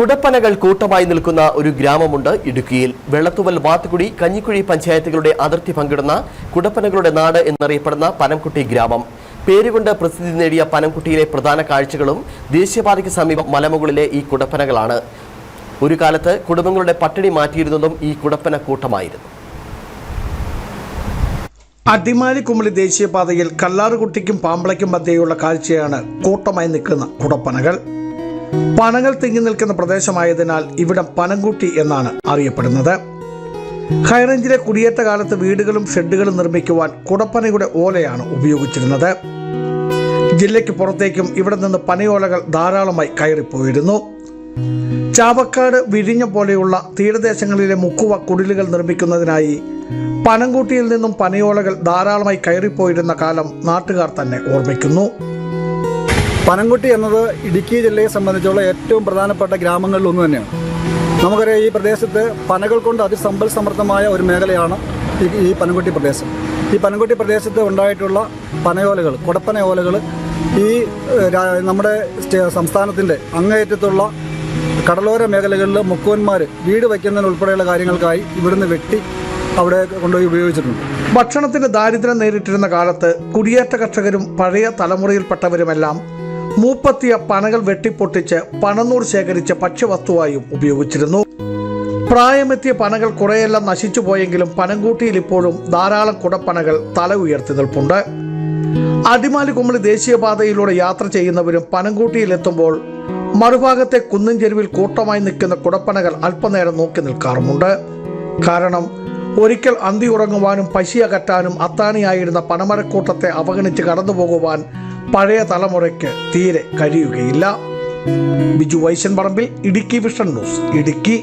കുടപ്പനകൾ കൂട്ടമായി നിൽക്കുന്ന ഒരു ഗ്രാമമുണ്ട് ഇടുക്കിയിൽ. വെള്ളത്തുവൽ വാത്തുകുടി കഞ്ഞിക്കുഴി പഞ്ചായത്തുകളുടെ അതിർത്തി പങ്കിടുന്ന കുടപ്പനകളുടെ നാട് എന്നറിയപ്പെടുന്ന പനംകുട്ടി ഗ്രാമം. പേരുകൊണ്ട് പ്രസിദ്ധി നേടിയ പനംകുട്ടിയിലെ പ്രധാന കാഴ്ചകളും ദേശീയപാതയ്ക്ക് സമീപം മലമുകളിലെ ഈ കുടപ്പനകളാണ്. ഒരു കാലത്ത് കുടുംബങ്ങളുടെ പട്ടിണി മാറ്റിയിരുന്നതും ഈ കുടപ്പന കൂട്ടമായിരുന്നു. അടിമാലി കുമളി ദേശീയപാതയിൽ കല്ലാറുകുട്ടിക്കും പാമ്പളയ്ക്കും മധ്യേയുള്ള കാഴ്ചയാണ് കൂട്ടമായി നിൽക്കുന്ന കുടപ്പനകൾ. പനകൾ തിങ്ങി നിൽക്കുന്ന പ്രദേശമായതിനാൽ ഇവിടം പനംകുട്ടി എന്നാണ് അറിയപ്പെടുന്നത്. ഹൈറേഞ്ചിലെ കുടിയേറ്റ കാലത്ത് വീടുകളും ഷെഡുകളും നിർമ്മിക്കുവാൻ കുടപ്പനയുടെ ഓലയാണ് ഉപയോഗിച്ചിരുന്നത്. ജില്ലയ്ക്ക് പുറത്തേക്കും ഇവിടെ നിന്ന് പനയോലകൾ ധാരാളമായി കയറിപ്പോയിരുന്നു. ചാവക്കാട് വിഴിഞ്ഞ പോലെയുള്ള തീരദേശങ്ങളിലെ മുക്കുവ കുടിലുകൾ നിർമ്മിക്കുന്നതിനായി പനംകുട്ടിയിൽ നിന്നും പനയോലകൾ ധാരാളമായി കയറിപ്പോയിരുന്ന കാലം നാട്ടുകാർ തന്നെ ഓർമ്മിക്കുന്നു. പനംകുട്ടി എന്നത് ഇടുക്കി ജില്ലയെ സംബന്ധിച്ചുള്ള ഏറ്റവും പ്രധാനപ്പെട്ട ഗ്രാമങ്ങളിൽ ഒന്ന് തന്നെയാണ്. നമുക്കറിയാം ഈ പ്രദേശത്ത് പനകൾ കൊണ്ട് അതിസമ്പൽ സമൃദ്ധമായ ഒരു മേഖലയാണ് ഈ- പനംകുട്ടി പ്രദേശം. ഈ പനംകുട്ടി പ്രദേശത്ത് ഉണ്ടായിട്ടുള്ള പനയോലകൾ കൊടപ്പനയോലകൾ ഈ നമ്മുടെ സംസ്ഥാനത്തിന്റെ അങ്ങേയറ്റത്തുള്ള കടലോര മേഖലകളിൽ മുക്കുവന്മാർ വീട് വയ്ക്കുന്നതിന് ഉൾപ്പെടെയുള്ള കാര്യങ്ങൾക്കായി ഇവിടുന്ന് വെട്ടി അവിടെ കൊണ്ടുപോയി ഉപയോഗിച്ചിട്ടുണ്ട്. ഭക്ഷണത്തിന് ദാരിദ്ര്യം നേരിട്ടിരുന്ന കാലത്ത് കുടിയേറ്റ കർഷകരും പഴയ തലമുറയിൽപ്പെട്ടവരുമെല്ലാം മൂപ്പത്തിയ പനകൾ വെട്ടിപ്പൊട്ടിച്ച് പണനൂർ ശേഖരിച്ച ഭക്ഷ്യവസ്തുവായും ഉപയോഗിച്ചിരുന്നു. പ്രായമെത്തിയ പനകൾ കുറെയെല്ലാം നശിച്ചു പോയെങ്കിലും പനംകൂട്ടിയിൽ ഇപ്പോഴും ധാരാളം കുടപ്പനകൾ തല ഉയർത്തി നിൽപ്പുണ്ട്. അടിമാലി കുമളി ദേശീയപാതയിലൂടെ യാത്ര ചെയ്യുന്നവരും പനംകൂട്ടിയിലെത്തുമ്പോൾ മറുഭാഗത്തെ കുന്നിൻ ചെരുവിൽ കൂട്ടമായി നിൽക്കുന്ന കുടപ്പനകൾ അല്പനേരം നോക്കി നിൽക്കാറുമുണ്ട്. കാരണം ഒരിക്കൽ അന്തി ഉറങ്ങുവാനും പശി അകറ്റാനും അത്താണിയായിരുന്ന പനമരക്കൂട്ടത്തെ അവഗണിച്ച് കടന്നു പോകുവാൻ പഴയ തലമുറയ്ക്ക് തീരെ കഴിയുകയില്ല. ബിജു വൈശൻ പറമ്പിൽ ഇടുക്കി വിഷൻ ന്യൂസ് ഇടുക്കി.